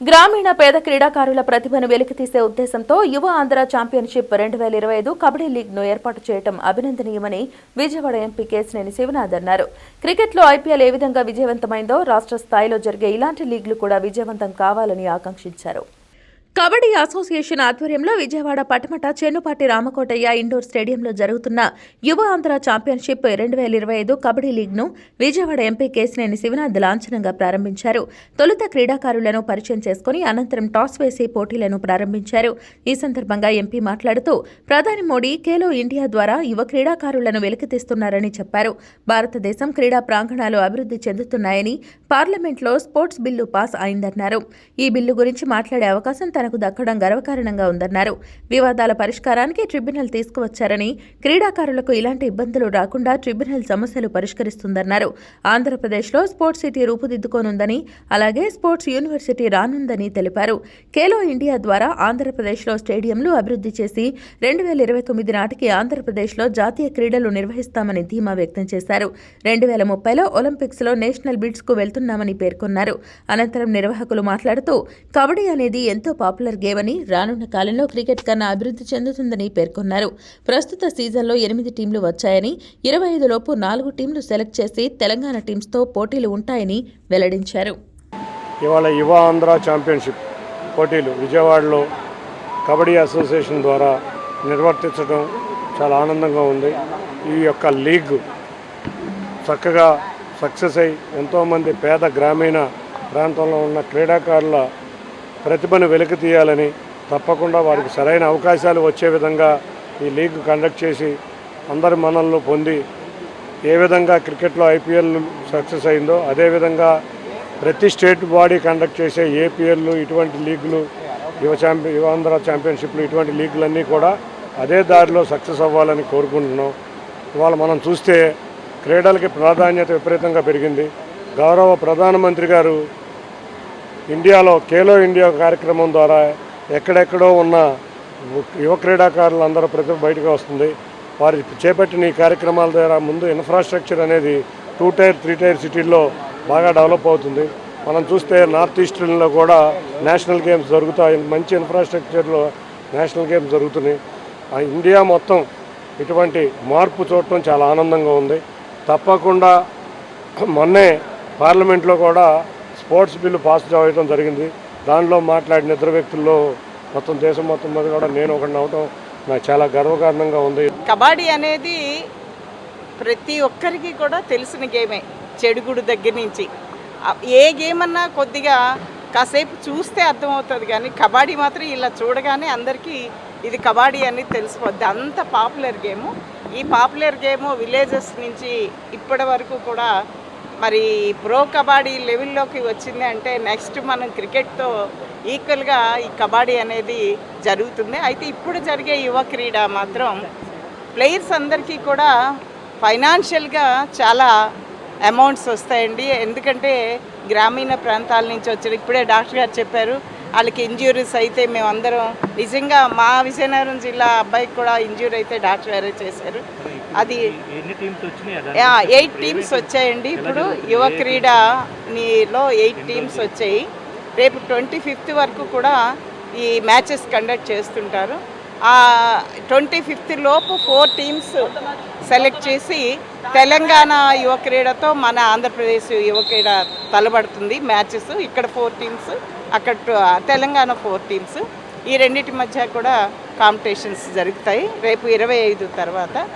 గ్రామీణ పేద క్రీడాకారుల ప్రతిభను వెలికితీసే ఉద్దేశంతో యువ ఆంధ్ర ఛాంపియన్షిప్ రెండు వేల ఇరవై ఐదు కబడ్డీ లీగ్ను ఏర్పాటు చేయడం అభినందనీయమని విజయవాడ ఎంపీ కేసినేని శివనాథ్ అన్నారు. క్రికెట్లో ఐపీఎల్ ఏ విధంగా విజయవంతమైందో రాష్ట్ర స్థాయిలో జరిగే ఇలాంటి లీగ్లు కూడా విజయవంతం కావాలని ఆకాంక్షించారు. కబడ్డీ అసోసియేషన్ ఆధ్వర్యంలో విజయవాడ పటమట చెన్నుపాటి రామకోటయ్య ఇండోర్ స్టేడియంలో జరుగుతున్న యువ ఆంధ్ర ఛాంపియన్షిప్ రెండు వేల ఇరవై ఐదు కబడ్డీ లీగ్ను విజయవాడ ఎంపీ కేసినేని శివనాథ్ లాంఛనంగా ప్రారంభించారు. తొలుత క్రీడాకారులను పరిచయం చేసుకుని అనంతరం టాస్ వేసి పోటీలను ప్రారంభించారు. ఈ సందర్భంగా ఎంపీ మాట్లాడుతూ ప్రధాని మోడీ ఖేలో ఇండియా ద్వారా యువ క్రీడాకారులను వెలికితీస్తున్నారని చెప్పారు. భారతదేశం క్రీడా ప్రాంగణాలు అభివృద్ధి చెందుతున్నాయని పార్లమెంట్లో స్పోర్ట్స్ బిల్లు పాస్ అయిందన్నారు. ఈ బిల్లు గురించి మాట్లాడే అవకాశం తనకు దక్కడం గర్వకారణంగా ఉందన్నారు. వివాదాల పరిష్కారానికి ట్రిబ్యునల్ తీసుకువచ్చారని క్రీడాకారులకు ఇలాంటి ఇబ్బందులు రాకుండా ట్రిబ్యునల్ సమస్యలు పరిష్కరిస్తుందన్నారు. ఆంధ్రప్రదేశ్లో స్పోర్ట్స్ సిటీ రూపుదిద్దుకోనుందని అలాగే స్పోర్ట్స్ యూనివర్సిటీ రానుందని తెలిపారు. ఖేలో ఇండియా ద్వారా ఆంధ్రప్రదేశ్లో స్టేడియంలు అభివృద్ధి చేసి రెండు వేల ఇరవై తొమ్మిది నాటికి ఆంధ్రప్రదేశ్లో జాతీయ క్రీడలు నిర్వహిస్తామని ధీమా వ్యక్తం చేశారు. రెండు వేల ముప్పైలో ఒలింపిక్స్లో నేషనల్ బిడ్స్కు వెళ్తున్నామని పేర్కొన్నారు. అనంతరం నిర్వాహకులు మాట్లాడుతూ కబడ్డీ అనేది ఎంతో పాపులర్ పాపులర్ గేమ్ అని రానున్న కాలంలో క్రికెట్ కన్నా అభివృద్ధి చెందుతుందని పేర్కొన్నారు. ప్రస్తుత సీజన్లో ఎనిమిది టీంలు వచ్చాయని ఇరవై ఐదులోపు నాలుగు టీంలు సెలెక్ట్ చేసి తెలంగాణ టీమ్స్తో పోటీలు ఉంటాయని వెల్లడించారు. ఇవాళ యువ ఆంధ్ర ఛాంపియన్షిప్ పోటీలు విజయవాడలో కబడ్డీ అసోసియేషన్ ద్వారా నిర్వర్తించడం చాలా ఆనందంగా ఉంది. ఈ యొక్క లీగ్ చక్కగా సక్సెస్ అయి ఎంతోమంది పేద గ్రామీణ ప్రాంతంలో ఉన్న క్రీడాకారుల ప్రతిభను వెలికి తీయాలని తప్పకుండా వారికి సరైన అవకాశాలు వచ్చే విధంగా ఈ లీగ్ కండక్ట్ చేసి అందరి మనల్ని పొంది ఏ విధంగా క్రికెట్లో ఐపీఎల్ సక్సెస్ అయిందో అదేవిధంగా ప్రతి స్టేట్ బాడీ కండక్ట్ చేసే ఏపీఎల్లు ఇటువంటి లీగ్లు యువ ఛాంపి యువాంధ్ర ఛాంపియన్షిప్లు ఇటువంటి లీగులన్నీ కూడా అదే దారిలో సక్సెస్ అవ్వాలని కోరుకుంటున్నాం. ఇవాళ మనం చూస్తే క్రీడలకి ప్రాధాన్యత విపరీతంగా పెరిగింది. గౌరవ ప్రధానమంత్రి గారు ఇండియాలో ఖేలో ఇండియా కార్యక్రమం ద్వారా ఎక్కడెక్కడో ఉన్న యువ క్రీడాకారులందరూ ప్రతిభ బయటకు వస్తుంది. వారి చేపట్టిన ఈ కార్యక్రమాల ద్వారా ముందు ఇన్ఫ్రాస్ట్రక్చర్ అనేది టూ టైర్ త్రీ టైర్ సిటీల్లో బాగా డెవలప్ అవుతుంది. మనం చూస్తే నార్త్ ఈస్టర్న్లో కూడా నేషనల్ గేమ్స్ జరుగుతాయి. మంచి ఇన్ఫ్రాస్ట్రక్చర్లో నేషనల్ గేమ్స్ జరుగుతున్నాయి. ఆ ఇండియా మొత్తం ఇటువంటి మార్పు చూడటం చాలా ఆనందంగా ఉంది. తప్పకుండా మొన్నే పార్లమెంట్లో కూడా స్పోర్ట్స్ బిల్లు పాస్ అవ్వడం జరిగింది. దానిలో మాట్లాడిన ఇద్దరు వ్యక్తుల్లో మొత్తం దేశం మొత్తం మీద కూడా నేను ఒకటి అవటం నాకు చాలా గర్వకారణంగా ఉంది. కబడ్డీ అనేది ప్రతి ఒక్కరికి కూడా తెలిసిన గేమే చెడుగుడు దగ్గర నుంచి. ఏ గేమ్ అన్నా కొద్దిగా కాసేపు చూస్తే అర్థమవుతుంది కానీ కబడ్డీ మాత్రం ఇలా చూడగానే అందరికీ ఇది కబడ్డీ అని తెలిసిపోద్ది. అంత పాపులర్ గేము. ఈ పాపులర్ గేము విలేజెస్ నుంచి ఇప్పటి వరకు కూడా మరి ప్రో కబడ్డీ లెవెల్లోకి వచ్చింది అంటే నెక్స్ట్ మనం క్రికెట్తో ఈక్వల్గా ఈ కబడ్డీ అనేది జరుగుతుంది. అయితే ఇప్పుడు జరిగే యువ క్రీడ మాత్రం ప్లేయర్స్ అందరికీ కూడా ఫైనాన్షియల్గా చాలా అమౌంట్స్ వస్తాయండి. ఎందుకంటే గ్రామీణ ప్రాంతాల నుంచి వచ్చారు ఇప్పుడే డాక్టర్ గారు చెప్పారు వాళ్ళకి ఇంజ్యూరీస్ అయితే మేమందరం నిజంగా మా విజయనగరం జిల్లా అబ్బాయికి కూడా ఇంజ్యూరీ అయితే డాక్టర్ గారే చేశారు. అది ఎయిట్ టీమ్స్ వచ్చాయండి. ఇప్పుడు యువ క్రీడ నీలో ఎయిట్ టీమ్స్ వచ్చాయి. రేపు ట్వంటీ ఫిఫ్త్ వరకు కూడా ఈ మ్యాచెస్ కండక్ట్ చేస్తుంటారు. ఆ ట్వంటీ ఫిఫ్త్ లోపు ఫోర్ టీమ్స్ సెలెక్ట్ చేసి తెలంగాణ యువ క్రీడతో మన ఆంధ్రప్రదేశ్ యువ క్రీడ తలబడుతుంది మ్యాచెస్. ఇక్కడ ఫోర్ టీమ్స్ అక్కడ టు- తెలంగాణ ఫోర్ టీమ్స్. ఈ రెండింటి మధ్య కూడా కాంపిటీషన్స్ జరుగుతాయి. రేపు ఇరవై ఐదు తర్వాత